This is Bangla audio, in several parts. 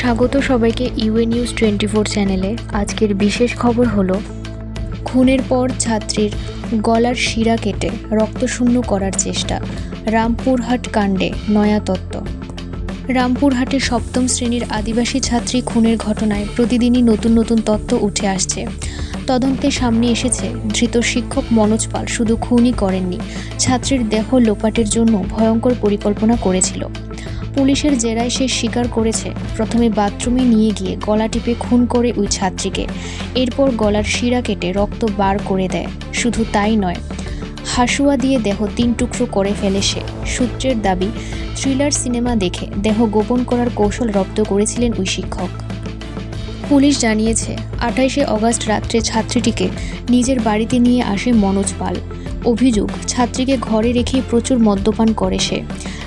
স্বাগত সবাইকে ইউএ নিউজ টোয়েন্টি ফোর চ্যানেলে। আজকের বিশেষ খবর হলো, খুনের পর ছাত্রীর গলার শিরা কেটে রক্তশূন্য করার চেষ্টা, রামপুরহাট কাণ্ডে নয়া তত্ত্ব। রামপুরহাটে সপ্তম শ্রেণির আদিবাসী ছাত্রী খুনের ঘটনায় প্রতিদিনই নতুন নতুন তত্ত্ব উঠে আসছে। তদন্তে সামনে এসেছে, ধৃত শিক্ষক মনোজ পাল শুধু খুনই করেননি, ছাত্রীর দেহ লোপাটের জন্য ভয়ঙ্কর পরিকল্পনা করেছিল। পুলিশের জেরায় সে স্বীকার করেছে। প্রথমে বাথরুমে নিয়ে গিয়ে গলা টিপে খুন করে ওই ছাত্রীকে। এরপর গলার শিরা কেটে রক্ত বার করে দেয়। শুধু তাই নয়, হাসুয়া দিয়ে দেহ তিন টুকরো করে ফেলে সে। সূত্রের দাবি, থ্রিলার সিনেমা দেখে দেহ গোপন করার কৌশল রপ্ত করেছিলেন ওই শিক্ষক। পুলিশ জানিয়েছে, আঠাইশে অগস্ট রাত্রে ছাত্রীটিকে নিজের বাড়িতে নিয়ে আসে মনোজ পাল। অভিযোগ, ছাত্রীকে ঘরে রেখেই প্রচুর মদ্যপান করে সে।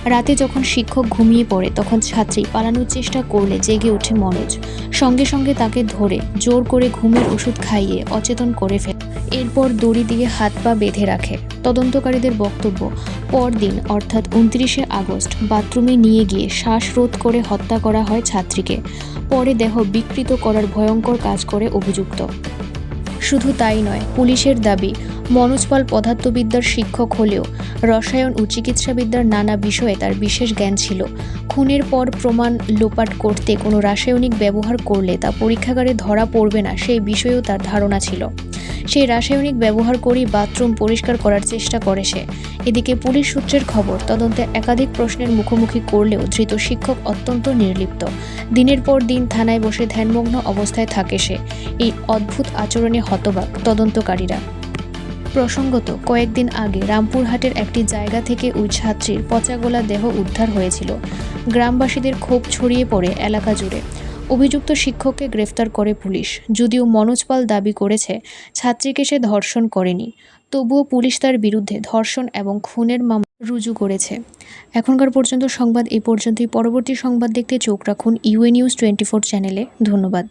রাতে যখন শিক্ষক ঘুমিয়ে পড়ে, তখন ছাত্রী পালানোর চেষ্টা করলে জেগে ওঠে মনোজ। সঙ্গে সঙ্গে তাকে ধরে জোর করে ঘুমের ওষুধ খাইয়ে অচেতন করে ফেলে। এরপর দড়ি দিয়ে হাত পা বেঁধে রাখে। তদন্তকারীদের বক্তব্য, পরদিন, অর্থাৎ উনত্রিশে আগস্ট, বাথরুমে নিয়ে গিয়ে শ্বাসরোধ করে হত্যা করা হয় ছাত্রীকে। পরে দেহ বিকৃত করার ভয়ঙ্কর কাজ করে অভিযুক্ত। শুধু তাই নয়, পুলিশের দাবি, মনোজপাল পদার্থবিদ্যার শিক্ষক হলেও রসায়ন ও চিকিৎসাবিদ্যার নানা বিষয়ে তার বিশেষ জ্ঞান ছিল। খুনের পর প্রমাণ লোপাট করতে কোনো রাসায়নিক ব্যবহার করলে তা পরীক্ষাগারে ধরা পড়বে না, সেই বিষয়েও তার ধারণা ছিল। সেই রাসায়নিক ব্যবহার করেই বাথরুম পরিষ্কার করার চেষ্টা করে সে। এদিকে পুলিশ সূত্রের খবর, তদন্তে একাধিক প্রশ্নের মুখোমুখি করলেও ধৃত শিক্ষক অত্যন্ত নির্লিপ্ত। দিনের পর দিন থানায় বসে ধ্যানমগ্ন অবস্থায় থাকে সে। এই অদ্ভুত আচরণে হতবাক তদন্তকারীরা। প্রসঙ্গত, কয়েকদিন আগে রামপুরহাটের একটি জায়গা থেকে ওই ছাত্রীর পচাগোলা দেহ উদ্ধার হয়েছিল। গ্রামবাসীদের ক্ষোভ ছড়িয়ে পড়ে এলাকা জুড়ে। অভিযুক্ত শিক্ষককে গ্রেফতার করে পুলিশ। যদিও মনোজ পাল দাবি করেছে, ছাত্রীকে সে ধর্ষণ করেনি। তবুও পুলিশ তার বিরুদ্ধে ধর্ষণ এবং খুনের মামলা রুজু করেছে। এখনকার পর্যন্ত সংবাদ এই পর্যন্তই। পরবর্তী সংবাদ দেখতে চোখ রাখুন ইউএ নিউজ টোয়েন্টি ফোর চ্যানেলে। ধন্যবাদ।